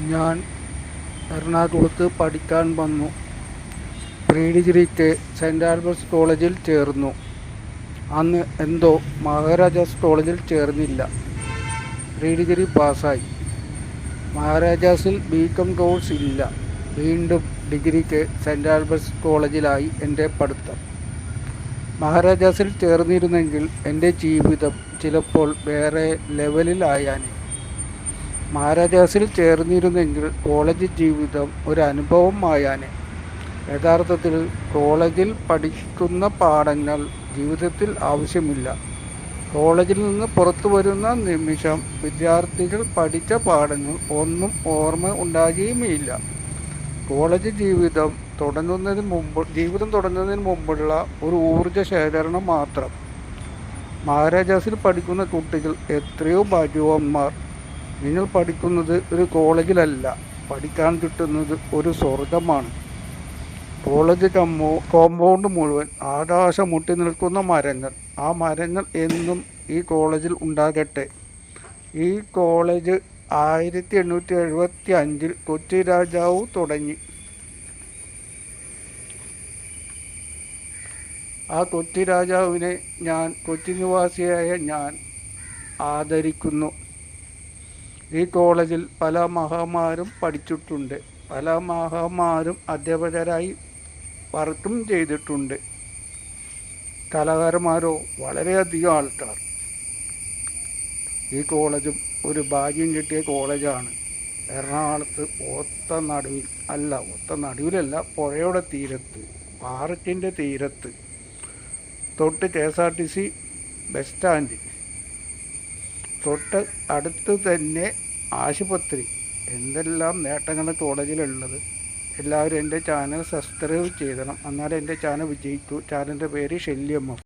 ഞാൻ എറണാകുളത്ത് പഠിക്കാൻ വന്നു. പ്രീ ഡിഗ്രിക്ക് സെന്റ് ആൽബർട്ട്സ് കോളേജിൽ ചേർന്നു. അന്ന് എന്തോ മഹാരാജാസ് കോളേജിൽ ചേർന്നില്ല. പ്രീ ഡിഗ്രി പാസ്സായി. മഹാരാജാസിൽ ബി കോം കോഴ്സ് ഇല്ല. വീണ്ടും ഡിഗ്രിക്ക് സെന്റ് ആൽബർട്ട്സ് കോളേജിലായി എന്റെ പഠിത്തം. മഹാരാജാസിൽ ചേർന്നിരുന്നെങ്കിൽ എന്റെ ജീവിതം ചിലപ്പോൾ വേറെ ലെവലിലായാനെ മഹാരാജാസിൽ ചേർന്നിരുന്നെങ്കിൽ കോളേജ് ജീവിതം ഒരു അനുഭവം അനുഭവമായാനെ യഥാർത്ഥത്തിൽ കോളേജിൽ പഠിക്കുന്ന പാഠങ്ങൾ ജീവിതത്തിൽ ആവശ്യമില്ല. കോളേജിൽ നിന്ന് പുറത്തു വരുന്ന നിമിഷം വിദ്യാർത്ഥികൾ പഠിച്ച പാഠങ്ങൾ ഒന്നും ഓർമ്മ ഉണ്ടാകുകയുമില്ല. കോളേജ് ജീവിതം തുടങ്ങുന്നതിന് മുമ്പ് ജീവിതം തുടങ്ങുന്നതിന് മുമ്പുള്ള ഒരു ഊർജ ശേഖരണം മാത്രം. മഹാരാജാസിൽ പഠിക്കുന്ന കുട്ടികൾ എത്രയോ ഭാഗ്യവാന്മാർ. നിങ്ങൾ പഠിക്കുന്നത് ഒരു കോളേജിലല്ല. പഠിക്കാൻ കിട്ടുന്നത് ഒരു സ്വർഗമാണ് കോളേജ് കമ്പോ കോമ്പൗണ്ട് മുഴുവൻ ആകാശം മുട്ടി നിൽക്കുന്ന മരങ്ങൾ. ആ മരങ്ങൾ എന്നും ഈ കോളേജിൽ ഉണ്ടാകട്ടെ. ഈ കോളേജ് ആയിരത്തി എണ്ണൂറ്റി എഴുപത്തി അഞ്ചിൽ കൊച്ചി രാജാവ് തുടങ്ങി. ആ കൊച്ചി രാജാവിനെ ഞാൻ കൊച്ചി നിവാസിയായ ഞാൻ ആദരിക്കുന്നു. ഈ കോളേജിൽ പല മഹാന്മാരും പഠിച്ചിട്ടുണ്ട്. പല മഹാന്മാരും അധ്യാപകരായി വർക്കും ചെയ്തിട്ടുണ്ട്. കലാകാരന്മാരോ വളരെയധികം ആൾക്കാർ. ഈ കോളേജും ഒരു ഭാഗ്യം കിട്ടിയ കോളേജാണ്. എറണാകുളത്ത് ഒത്ത നടുവിൽ അല്ല ഒത്ത നടുവിലല്ല പുഴയുടെ തീരത്ത് പാറക്കിന്റെ തീരത്ത്. തൊട്ട് K S R T C bus stand. തൊട്ട് അടുത്ത് തന്നെ ആശുപത്രി. എന്തെല്ലാം നേട്ടങ്ങൾ കോളേജിലുള്ളത്. എല്ലാവരും എന്റെ ചാനൽ സബ്സ്ക്രൈബ് ചെയ്തണം. എന്നാലേ എന്റെ ചാനൽ വിജയിക്കൂ. ചാനലിന്റെ പേര് ശല്യമോ